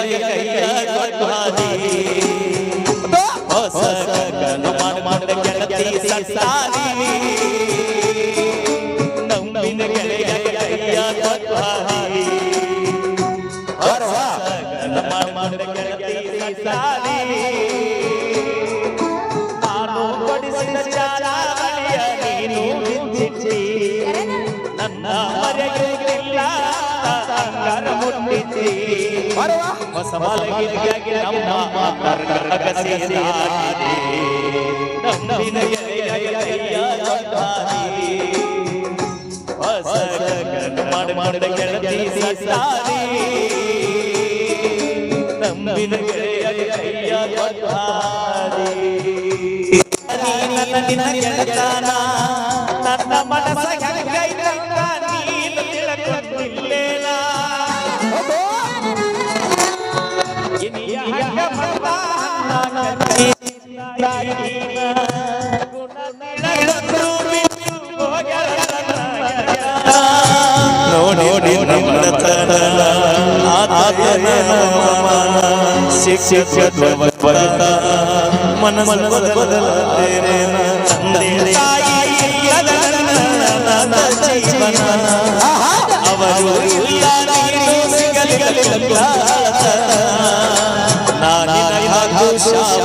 ಕೈಯ ಹೊಸ ಮಲಗಿಗಾಗಿ ನಮ್ಮ ಕರ್ನಾಟಕ ನೋಡಿ ನಮ್ಮತನ ಆತನ ಮನ ಶಿಕ್ಷಕ ಬರತ. ಬದಲತೇನೆ ತಾಯಿ ಇಲ್ಲದ ನನ್ನ ಜೀವನ ಅವರು ಹಾಗೂ ಶಾಪ.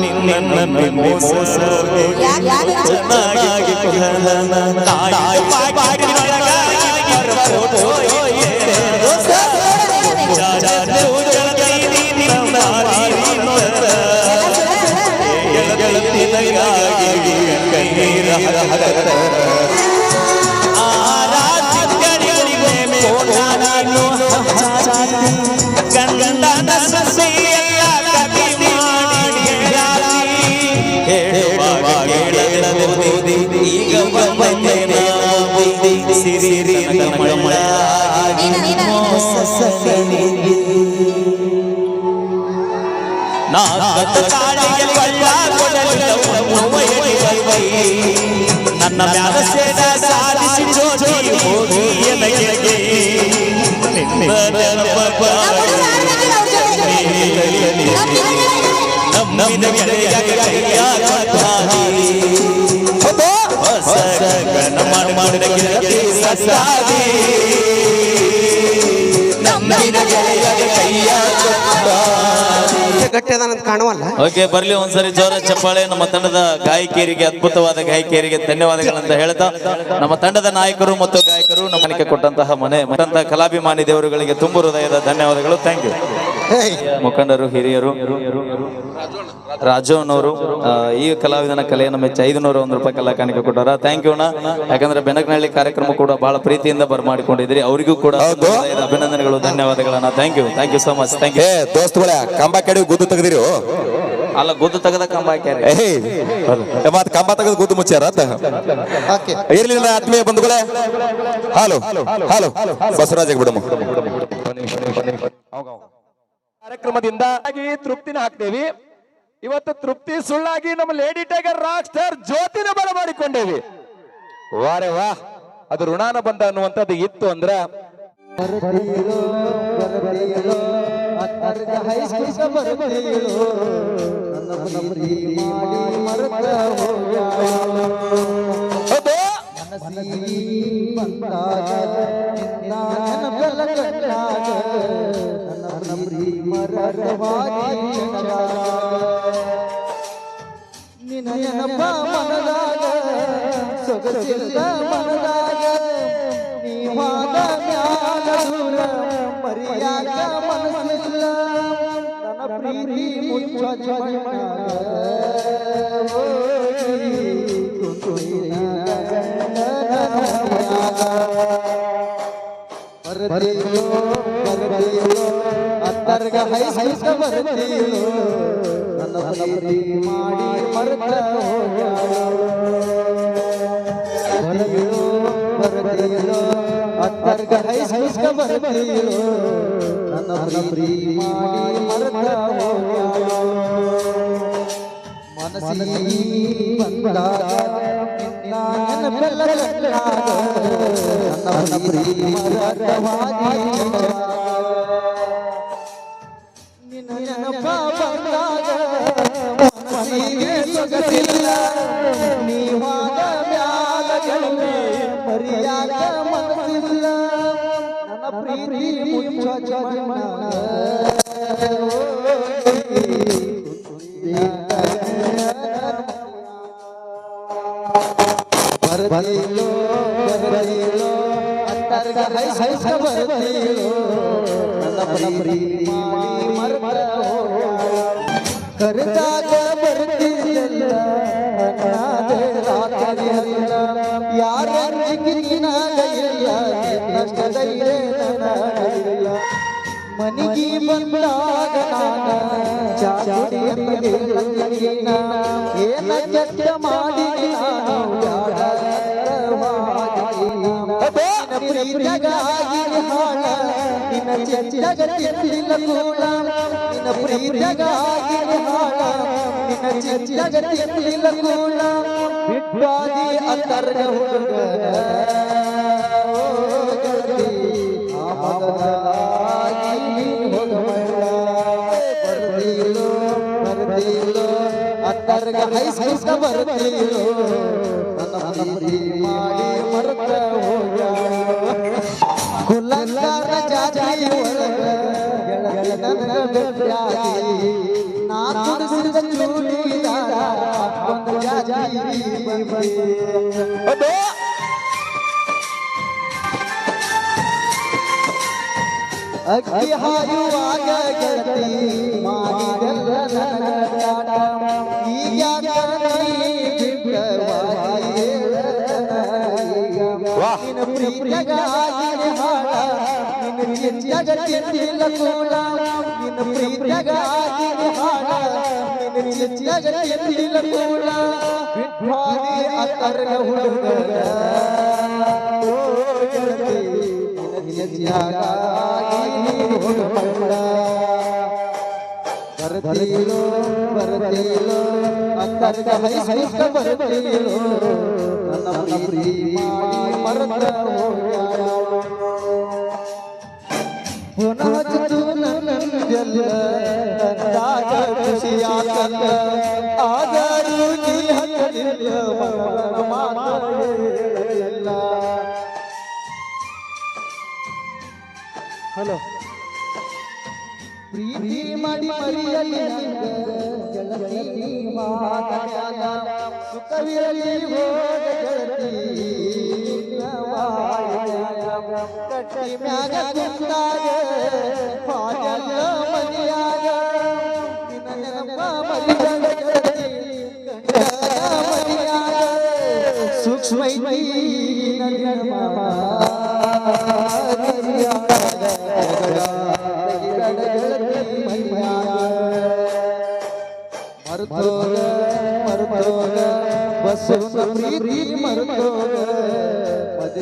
ನಿನ್ನ ಮೋಸವೇ ಚೆನ್ನಾಗಿ ಕೊಡಲನ ತಾಯಿ ಬಾಗಿಲೊಳಗ ಇವರ ಫೋಟೋ ಈಗ ಬಂದೆ ಸಿರಿ ನನ್ನ ಮ್ಯಾಲ ಸೇಡ ಸಾಧಿಸಿ ಜೋಜಿ ಹೋಗಿ ಎನಗೆ ನಿನ್ನ ನೆನಪ ಸತ್ತಾದಿ. ನಮ್ಮಿನ ಗೆಳೆಯ ಕೈಯ ಕೊಟ್ಟಾದಿ. ಗಟ್ಟಿ ಅದಾನಂತ ಕಾಣುವಲ್ಲ ಓಕೆ ಬರ್ಲಿ ಒಂದ್ಸರಿ ಜೋರ ಚಪ್ಪಾಳೆ ನಮ್ಮ ತಂಡದ ಗಾಯಕಿಯರಿಗೆ ಅದ್ಭುತವಾದ ಗಾಯಕಿಯರಿಗೆ ಧನ್ಯವಾದಗಳಂತ ಹೇಳ್ತಾ ನಮ್ಮ ತಂಡದ ನಾಯಕರು ಮತ್ತು ಗಾಯಕರು ನಮ್ಮ ಮನೆಗೆ ಕೊಟ್ಟಂತಹ ಮನೆ ಮತ್ತಂತಹ ಕಲಾಭಿಮಾನಿ ದೇವರುಗಳಿಗೆ ತುಂಬು ಹೃದಯದ ಧನ್ಯವಾದಗಳು ಥ್ಯಾಂಕ್ ಯು ಮುಖಂಡರು ಹಿರಿಯರು ರಾಜು ಅನ್ನೋರು ಈ ಕಲಾವಿದನ ಕಲೆಯನ್ನು ಮೆಚ್ಚಿ ಐದುನೂರ ಒಂದು ರೂಪಾಯಿ ಕಲಾ ಕಾಣಿಕೆ ಕೊಟ್ಟಾರ ಥ್ಯಾಂಕ್ ಯು ಅಣ್ಣ. ಯಾಕಂದ್ರೆ ಬೆನಕನಹಳ್ಳಿ ಕಾರ್ಯಕ್ರಮ ಕೂಡ ಬಹಳ ಪ್ರೀತಿಯಿಂದ ಬರ್ಮಾಡಿಕೊಂಡಿದ್ರಿ ಅವರಿಗೂ ಕೂಡ ಅಭಿನಂದನೆಗಳು ಧನ್ಯವಾದಗಳನ್ನ. Thank you thank you so much thank you ಏ ದೋಸ್ತುಗಳ ಕಂಬ ಕೆಡಿ ಗುದ್ದು ತೆಗೆದಿರು? ಅಲ್ಲ ಗುದ್ದು ತೆಗೆದ ಕಂಬ ಹಾಕ್ಯಾರ. ಏ ಮತ್ ಕಂಬ ತೆಗೆದು ಗುದ್ದು ಮುಚ್ಚಾರ ಓಕೆ ಇರ್ಲಿ ನನ್ನ ಆತ್ಮೀಯ ಬಂಧುಗಳೇ. ಹಾಲು. ಹಾಲು. ಬಸವರಾಜ್ ಬಿಡಮ್ಮ ಕಾರ್ಯಕ್ರಮದಿಂದ ತೃಪ್ತಿನ ಹಾಕ್ತೇವಿ. ಇವತ್ತು ತೃಪ್ತಿ ಸುಳ್ಳಾಗಿ ನಮ್ಮ ಲೇಡಿ ಟೈಗರ್ ರಾಕ್ ಸ್ಟಾರ್ ಜ್ಯೋತಿನ ಬರ ಮಾಡಿಕೊಂಡೇವಿ. ವಾರೆ ವಾ, ಅದು ಋಣಾನ ಬಂದ ಅನ್ನುವಂಥದ್ದು ಇತ್ತು ಅಂದ್ರ ಹೌದು ನೆನಪ ಮನದಾಗ ಸೊಗಸಿಲ್ಲ ಮನದಾಗ ನೀವಾದ ಮ್ಯಾಲ ದೂರ ಮರಿಯಾಗ ಮನಸ್ಸಿಲ್ಲ ಪ್ರೀತಿ ಮುಚ್ಚ ಜೀವನಾಗ ಹೋಗಿ ಅತ್ತರ್ಗ ಹೈ ಹೈಸ ಬರ್ತೀಯೋ ನನ್ನ ಪ್ರೀತಿ ಮಾಡಿ ಮರ್ತ ಬರ್ತೀಯೋ ಬರ್ತೀಯೋ ಅತ್ತರ್ಗ ಹೈ ಹೈಸ ಬರ್ತೀಯೋ ನನ್ನ ಪ್ರೀತಿ ಮಾಡಿ ಮರ್ತ ಮನಸ್ಸಿ ಬಂದಾಗ ನನ್ನ ಪ್ರೀತಿ ಮರವಾದಿ ನನ್ನ ಪ್ರೀತಿ ಮಾಡಿ ಮರ್ತ ಕರೆದಾಗ ಬರ್ತೀಯಲ್ಲ ಅನ್ನಾದೆ ರಾತ್ರಿ ಹರಿಯ ಯಾರ ಜಿಗಿನಾಗ ಇಲ್ಲ ನಷ್ಟದಲ್ಲೇ ನನಗಿಲ್ಲ ಮನಿಗೆ ಬಂದಾಗ ನಾನ ಚಾಚುಡಿ ಎತ್ತಲಿಲ್ಲ ಏನ ಕೆಟ್ಟ ಮಾಡಿ ನಾನು ಯಾರವಾಗಿ ನಿನ್ನ ಪ್ರೀತಿಗಾಗಿ ಹಾಳ ನಿನ್ನ ಚೆಚ್ಚಗ ತಿಂದಿಲ್ಲ ಕೂಳ ನಿನ್ನ ಪ್ರೀತಿಗಾಗಿ ಹಾಳ ನಿನ್ನ ಚೆಚ್ಚಗ ತಿಂದಿಲ್ಲ ಕೂಳ ಬಿಟ್ಟಾಗಿ ಅಂತರ್ಗ ಅಂತರ್ಗ ಬರ್ತೀಯೋ ನನ್ನ ಮಾಡಿ ಮರ್ತ ಹೋಗ. ಒಂದು ಜಾತಿ ಬಂದೆ ಅಕ್ಕಿ ಹಾಯುವಾಗ ಗೆಳತಿ ಮಾಡಿದಲ್ಲ ನನ್ನ ಕಾಟ ಈಗ ನಿನ್ನ ಪ್ರೀತಿಗಾಗಿ ಹಾಡ ನಿನ್ನ ಚಿಂತೆಗ ತಿಂದಿಲ್ಲ ಕೂಳ ನಿನ್ನ ಪ್ರೀತಿಗಾಗಿ ಹಾಡ ನಿನ್ನ ಚಿಂತೆಗ ತಿಂದಿಲ್ಲ ಕೂಳ ಬಿಟ್ಟಾಗಿ ಅಂತರ್ಗ ಹುಡುಗರ ಓ ಗೆಳತಿ ನಿನ್ನ ಚಿಂತೆಗಾಗಿ ಹೋಗಬೇಡ ಬರ್ತೀಲೋ ಬರ್ತೀಲೋ ಅಂತರ್ಗ ಹೈ ಹೈಸ್ಕ ಬರ್ತೀಲೋ ನನ್ನ ಪ್ರೀತಿ ಮಾಡಿ ಮರತ ಪುನಃ ಹಚ್ಚಿತು ನನ್ನೆಲ್ಲ ಕಂಡಾಗ ಖುಷಿಯಾಗಲ್ಲ ಆದರೂ ನೀ ಹಚ್ಚಲಿಲ್ಲ ಮಗನ ಹಲೋ. ಪ್ರೀತಿ ಮಾಡಿ ಮರಿಯಲಿ ಗೆಳತಿ ಮಾತನಾಗ ಸುಖವಿರಲಿ ಹೋಗ ಗೆಳತಿ ಮ್ಯಾಗ ಕುಂತಾಗ ಹಾಗೆಲ್ಲ ಮನೆಯಾಗ ನಿನ್ನ ನೆನಪ ಮರಿಯಲ ಗೆಳತಿ ಗಂಡನ ಮನೆಯಾಗ ಸೂಕ್ಷ್ಮ ಮರುತೋಗ ಮರುತೋಗ ಬಸ್ಸು ಪ್ರೀತಿ ಮರುತೋಗ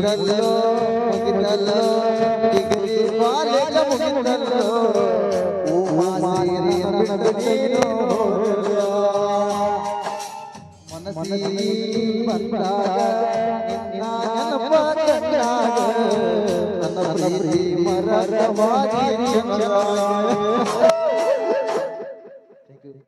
ಮುಗಿದಲ್ಲೋ ಮುಗಿದಲ್ಲೋ ಡಿಗ್ರಿ ಕಾಲೇಜ ಮುಗಿದಲ್ಲೋ